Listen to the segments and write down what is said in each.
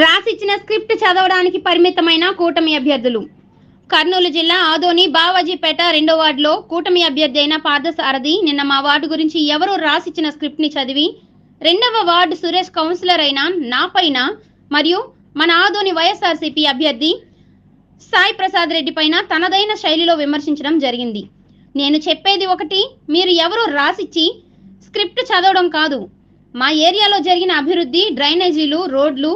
రాసిచ్చిన స్క్రిప్ట్ చదవడానికి పరిమితమైన కూటమి అభ్యర్థులు. కర్నూలు జిల్లా ఆదోని బావాజీపేట రెండో వార్డులో కూటమి అభ్యర్థి అయిన పార్థసారథి నిన్న మా వార్డు గురించి ఎవరో రాసిచ్చిన స్క్రిప్ట్ని చదివి రెండవ వార్డు సురేష్ కౌన్సిలర్ అయిన నా పైన మరియు మన ఆదోని వైఎస్ఆర్సీపీ అభ్యర్థి సాయి ప్రసాద్ రెడ్డి పైన తనదైన శైలిలో విమర్శించడం జరిగింది. నేను చెప్పేది ఒకటి మీరు ఎవరో రాసిచ్చి స్క్రిప్ట్ చదవడం కాదు. మా ఏరియాలో జరిగిన అభివృద్ధి డ్రైనేజీలు రోడ్లు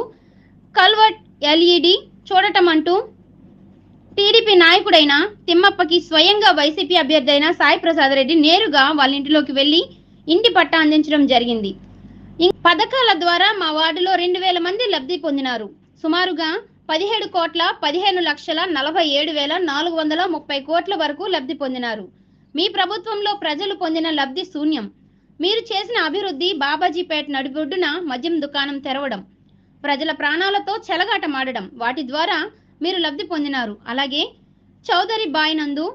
కల్వర్ట్ ఎల్ఈడి చూడటం అంటూ టీడీపీ నాయకుడైన తిమ్మప్పకి స్వయంగా వైసీపీ అభ్యర్థి అయిన సాయి ప్రసాద్ రెడ్డి నేరుగా వాళ్ళ ఇంటిలోకి వెళ్ళి ఇంటి పట్టా అందించడం జరిగింది. పథకాల ద్వారా మా వార్డులో రెండు వేల మంది లబ్ధి పొందినారు. సుమారుగా పదిహేడు కోట్ల పదిహేను లక్షల నలభై ఏడు వేల నాలుగు వందల ముప్పై కోట్ల వరకు లబ్ధి పొందినారు. మీ ప్రభుత్వంలో ప్రజలు పొందిన లబ్ధి శూన్యం. మీరు చేసిన అభివృద్ధి బాబాజీపేట నడిబొడ్డున మద్యం దుకాణం తెరవడం. ప్రజల ప్రాణాలతో చెలగాటమాడడం. వాటి ద్వారా మీరు లబ్ధి పొందినారు. అలాగే చౌదరి బాయ్ నందు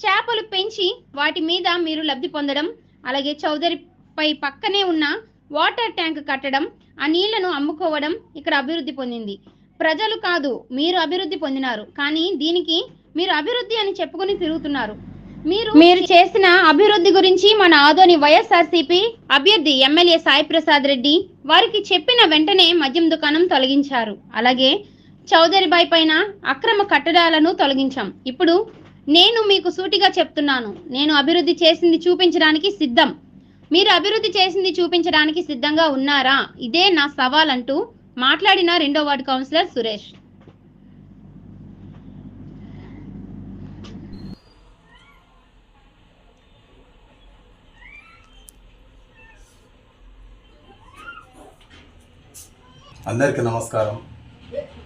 చేపలు పెంచి వాటి మీద మీరు లబ్ధి పొందడం అలాగే చౌదరిపై పక్కనే ఉన్న వాటర్ ట్యాంక్ కట్టడం ఆ నీళ్ళను అమ్ముకోవడం ఇక్కడ అభివృద్ధి పొందింది. ప్రజలు కాదు మీరు అభివృద్ధి పొందినారు. కానీ దీనికి మీరు అభివృద్ధి అని చెప్పుకొని తిరుగుతున్నారు. మీరు మీరు చేసిన అభివృద్ధి గురించి మన ఆదోని వైఎస్ఆర్సీపీ అభ్యర్థి ఎమ్మెల్యే సాయి ప్రసాద్ రెడ్డి వారికి చెప్పిన వెంటనే మద్యం దుకాణం తొలగించారు. అలాగే చౌదరిబాయ్ పైన అక్రమ కట్టడాలను తొలగించాం. ఇప్పుడు నేను మీకు సూటిగా చెప్తున్నాను. నేను అభివృద్ధి చేసింది చూపించడానికి సిద్ధం. మీరు అభివృద్ధి చేసింది చూపించడానికి సిద్ధంగా ఉన్నారా? ఇదే నా సవాల్ అంటూ మాట్లాడిన రెండో వార్డు కౌన్సిలర్ సురేష్. అందరికీ నమస్కారం.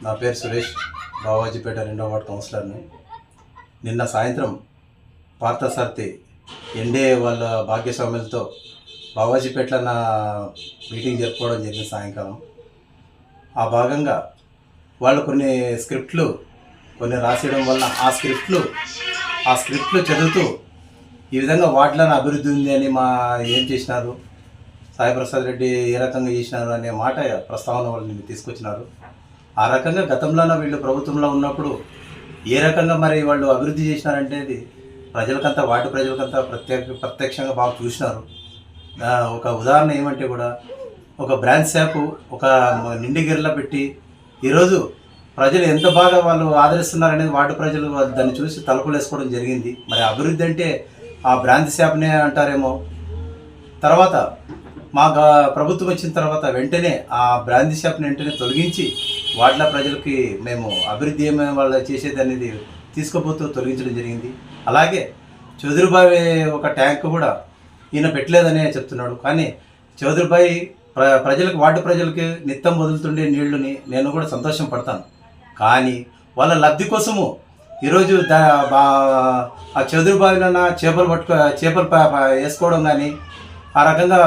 నా పేరు సురేష్. బావాజీపేట రెండో వార్డు కౌన్సిలర్ని. నిన్న సాయంత్రం పార్థసారథి ఎన్డీఏ వాళ్ళ భాగ్యస్వాములతో బావాజీపేటలో నా మీటింగ్ జరుపుకోవడం జరిగింది సాయంకాలం. ఆ భాగంగా వాళ్ళు కొన్ని స్క్రిప్ట్లు కొన్ని రాసేయడం వల్ల ఆ స్క్రిప్ట్లు ఆ స్క్రిప్ట్లు చదువుతూ ఈ విధంగా వాటిలో అభివృద్ధి ఉంది అని మా ఏం చేసినారు? సాయిప్రసాద్ రెడ్డి ఏ రకంగా చేసినారు అనే మాట ప్రస్తావన వాళ్ళు తీసుకొచ్చినారు. ఆ రకంగా గతంలోనే వీళ్ళు ప్రభుత్వంలో ఉన్నప్పుడు ఏ రకంగా మరి వాళ్ళు అభివృద్ధి చేసినారంటే అది ప్రజలకంతా వాటి ప్రజలకంతా ప్రత్యేక ప్రత్యక్షంగా బాగా చూసినారు. ఒక ఉదాహరణ ఏమంటే కూడా ఒక బ్రాంచ్ షాపు ఒక నిండిగిరిలో పెట్టి ఈరోజు ప్రజలు ఎంత బాగా వాళ్ళు ఆదరిస్తున్నారనేది వాటి ప్రజలు దాన్ని చూసి తలుపులు వేసుకోవడం జరిగింది. మరి అభివృద్ధి అంటే ఆ బ్రాంచ్ షాప్నే అంటారేమో. తర్వాత మా ప్రభుత్వం వచ్చిన తర్వాత వెంటనే ఆ బ్రాందీ షాప్ని వెంటనే తొలగించి వాటిలో ప్రజలకి మేము అభివృద్ధి ఏమైనా వాళ్ళు చేసేది అనేది తీసుకుపోతూ తొలగించడం జరిగింది. అలాగే చౌదరిబాయి ఒక ట్యాంక్ కూడా ఈయన పెట్టలేదనే చెప్తున్నాడు. కానీ చౌదరిబాయి ప్ర ప్రజలకు వాటి ప్రజలకి నిత్యం వదులుతుండే నీళ్ళుని నేను కూడా సంతోషం పడతాను. కానీ వాళ్ళ లబ్ధి కోసము ఈరోజు దా ఆ చౌదరి చేపలు పట్టుకో చేపలు వేసుకోవడం కానీ ఆ రకంగా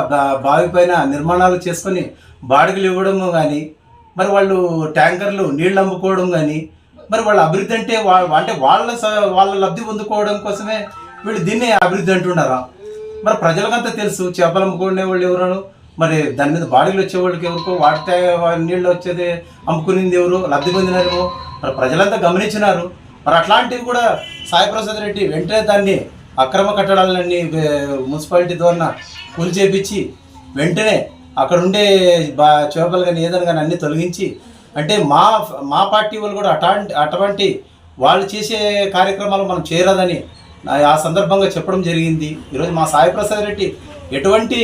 బావి పైన నిర్మాణాలు చేసుకొని బాడిగలు ఇవ్వడం కానీ మరి వాళ్ళు ట్యాంకర్లు నీళ్ళు అమ్ముకోవడం కానీ మరి వాళ్ళ అభివృద్ధి అంటే వా- అంటే వాళ్ళ స- వాళ్ళ లబ్ధి పొందుకోవడం కోసమే వీళ్ళు దీన్ని అభివృద్ధి అంటున్నారా? మరి ప్రజలకంతా తెలుసు చేపలు అమ్ముకునే వాళ్ళు ఎవరు మరి దాని మీద బాడీలు వచ్చే వాళ్ళకి ఎవరికో వాటి నీళ్ళు వచ్చేది అమ్ముకునింది ఎవరు లబ్ధి పొందినారు మరి ప్రజలంతా గమనించినారు. మరి అట్లాంటివి కూడా సాయిప్రసాద్ రెడ్డి వెంటనే దాన్ని అక్రమ కట్టడాలన్నీ మున్సిపాలిటీ ద్వారా కూల్చేపించి వెంటనే అక్కడ ఉండే బా చేపలు కానీ ఏదైనా కానీ అన్నీ తొలగించి అంటే మా మా పార్టీ వాళ్ళు కూడా అట్లాంటి అటువంటి వాళ్ళు చేసే కార్యక్రమాలు మనం చేయరాదని ఆ సందర్భంగా చెప్పడం జరిగింది. ఈరోజు మా సాయిప్రసాద్ రెడ్డి ఎటువంటి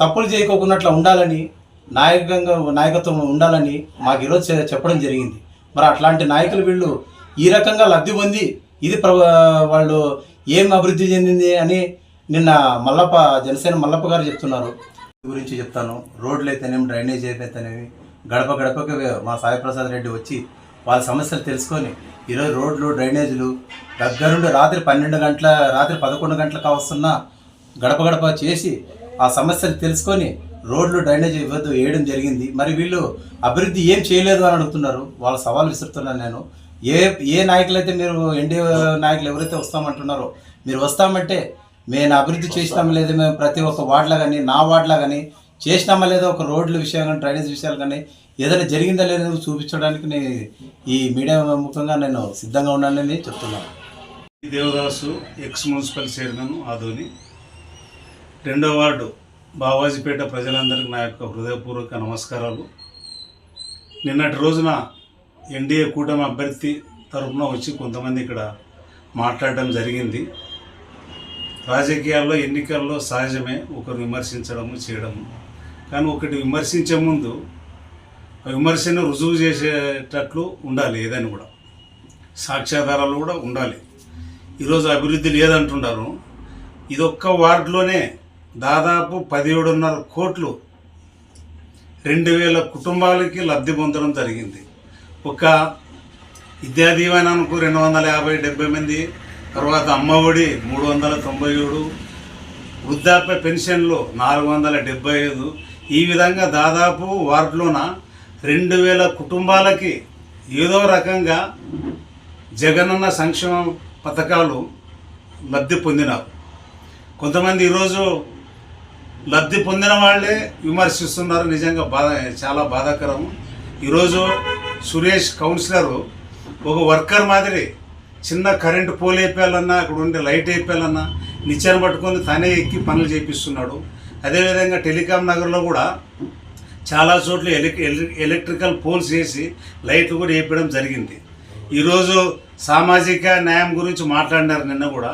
తప్పులు చేయకోకున్నట్లు ఉండాలని నాయకంగా నాయకత్వం ఉండాలని మాకు ఈరోజు చెప్పడం జరిగింది. మరి అట్లాంటి నాయకులు వీళ్ళు ఈ రకంగా లబ్ధి పొంది ఇది ప్ర వాళ్ళు ఏం అభివృద్ధి చెందింది అని నిన్న మల్లప్ప జనసేన మల్లప్ప గారు చెప్తున్నారు. గురించి చెప్తాను. రోడ్లు అయితేనేమి డ్రైనేజ్ అయితేనేమి గడప గడపకి మా సాయిప్రసాద్ రెడ్డి వచ్చి వాళ్ళ సమస్యలు తెలుసుకొని ఈరోజు రోడ్లు డ్రైనేజీలు దగ్గరుండి రాత్రి పన్నెండు గంటల రాత్రి పదకొండు గంటలకు వస్తున్న గడప గడప చేసి ఆ సమస్యలు తెలుసుకొని రోడ్లు డ్రైనేజ్ ఇవ్వద్దు వేయడం జరిగింది. మరి వీళ్ళు అభివృద్ధి ఏం చేయలేదు అని అడుగుతున్నారు. వాళ్ళ సవాల్ విసురుతున్నాను నేను. ఏ ఏ నాయకులైతే మీరు ఎన్డీఏ నాయకులు ఎవరైతే వస్తామంటున్నారో మీరు వస్తామంటే మేము అభివృద్ధి చేసినాం లేదు మేము ప్రతి ఒక్క వార్డులో కానీ నా వార్డులో కానీ చేసినామా లేదో ఒక రోడ్ల విషయం కానీ డ్రైనేజ్ విషయాలు కానీ ఏదైనా జరిగిందా లేదో చూపించడానికి నేను ఈ మీడియా ముఖంగా నేను సిద్ధంగా ఉన్నానని చెప్తున్నాను. Devadasu ex municipal chairman Adoni. రెండో వార్డు బావాజీపేట ప్రజలందరికీ నా యొక్క హృదయపూర్వక నమస్కారాలు. నిన్నటి రోజున ఎన్డీఏ కూటమి అభ్యర్థి తరఫున వచ్చి కొంతమంది ఇక్కడ మాట్లాడడం జరిగింది. రాజకీయాల్లో ఎన్నికల్లో సహజమే ఒకరు విమర్శించడము చేయడము. కానీ ఒకటి విమర్శించే ముందు ఆ విమర్శను రుజువు చేసేటట్లు ఉండాలి ఏదైనా కూడా. సాక్ష్యాధారాలు కూడా ఉండాలి. ఈరోజు అభివృద్ధి లేదంటున్నారు. ఇదొక్క వార్డులోనే దాదాపు పదిహేడున్నర కోట్లు రెండు వేల కుటుంబాలకి లబ్ధి పొందడం జరిగింది. ఒక విద్యా దీవెనకు రెండు వందల యాభై డెబ్బై మంది తర్వాత అమ్మఒడి మూడు వందల తొంభై ఏడు వృద్ధాప్య పెన్షన్లు నాలుగు వందల డెబ్బై ఐదు. ఈ విధంగా దాదాపు వార్డులోన రెండు వేల కుటుంబాలకి ఏదో రకంగా జగనన్న సంక్షేమ పథకాలు లబ్ధి పొందినారు. కొంతమంది ఈరోజు లబ్ధి పొందిన వాళ్ళే విమర్శిస్తున్నారు. నిజంగా బాధ చాలా బాధాకరం. ఈరోజు సురేష్ కౌన్సిలరు ఒక వర్కర్ మాదిరి చిన్న కరెంటు పోల్ వేయాలన్నా అక్కడ ఉండే లైట్ వేపేయాలన్నా నిచ్చెన పట్టుకొని తనే ఎక్కి పనులు చేపిస్తున్నాడు. అదేవిధంగా టెలికాం నగర్లో కూడా చాలా చోట్ల ఎలక్ట్రికల్ పోల్స్ వేసి లైట్లు కూడా వేయడం జరిగింది. ఈరోజు సామాజిక న్యాయం గురించి మాట్లాడినారు నిన్న కూడా.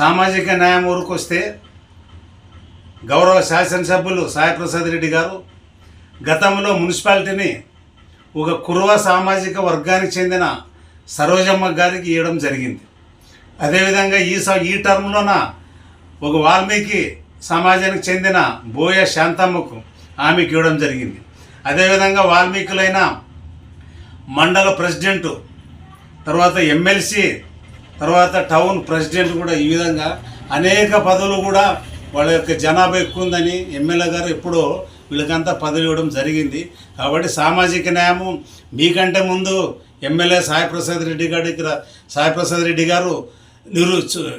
సామాజిక న్యాయం వరకు వస్తే గౌరవ శాసనసభ్యులు సాయిప్రసాద్ రెడ్డి గారు గతంలో మున్సిపాలిటీని ఒక కురువ సామాజిక వర్గానికి చెందిన సరోజమ్మ గారికి ఇవ్వడం జరిగింది. అదేవిధంగా ఈ స ఈ టర్మ్లోన ఒక వాల్మీకి సమాజానికి చెందిన బోయ శాంతమ్మకు ఆమెకి ఇవ్వడం జరిగింది. అదేవిధంగా వాల్మీకులైన మండల ప్రెసిడెంటు తర్వాత ఎమ్మెల్సీ తర్వాత టౌన్ ప్రెసిడెంట్ కూడా ఈ విధంగా అనేక పదవులు కూడా వాళ్ళ యొక్క జనాభా ఎక్కువ ఉందని ఎమ్మెల్యే గారు ఎప్పుడో వీళ్ళకంతా పదవి ఇవ్వడం జరిగింది. కాబట్టి సామాజిక న్యాయము మీకంటే ముందు ఎమ్మెల్యే సాయిప్రసాద్ రెడ్డి గారి రా- సాయిప్రసాద్ రెడ్డి గారు నిరు సాధ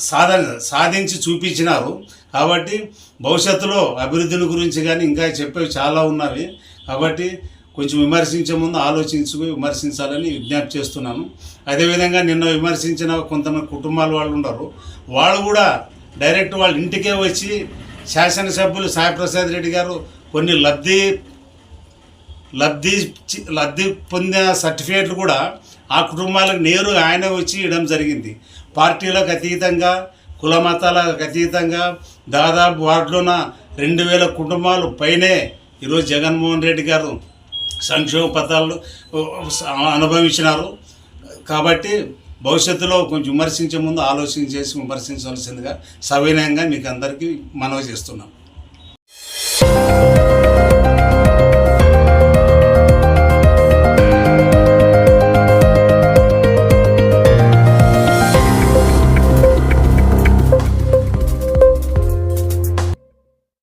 సాధన సాధించి చూపించినారు. కాబట్టి భవిష్యత్తులో అభివృద్ధిని గురించి కానీ ఇంకా చెప్పేవి చాలా ఉన్నవి. కాబట్టి కొంచెం విమర్శించే ముందు ఆలోచించుకుని విమర్శించాలని విజ్ఞప్తి చేస్తున్నాను. అదేవిధంగా నిన్న విమర్శించిన కొంతమంది కుటుంబాల వాళ్ళు ఉన్నారు. వాళ్ళు కూడా డైరెక్ట్ వాళ్ళ ఇంటికే వచ్చి శాసనసభ్యులు సాయిప్రసాద్ రెడ్డి గారు కొన్ని లబ్ధి లబ్ధి లబ్ధి పొందిన సర్టిఫికేట్లు కూడా ఆ కుటుంబాలకు నేరుగా ఆయన వచ్చి ఇవ్వడం జరిగింది. పార్టీలకు అతీతంగా కుల మతాలకు అతీతంగా దాదాపు వార్డులోన రెండు వేల కుటుంబాలు పైనే ఈరోజు జగన్మోహన్ రెడ్డి గారు సంక్షేమ పథకాలు అనుభవించినారు. కాబట్టి భవిష్యత్తులో కొంచెం విమర్శించే ముందు ఆలోచన చేసి విమర్శించవలసిందిగా సవినయంగా మీకు అందరికీ మనవి చేస్తున్నాం.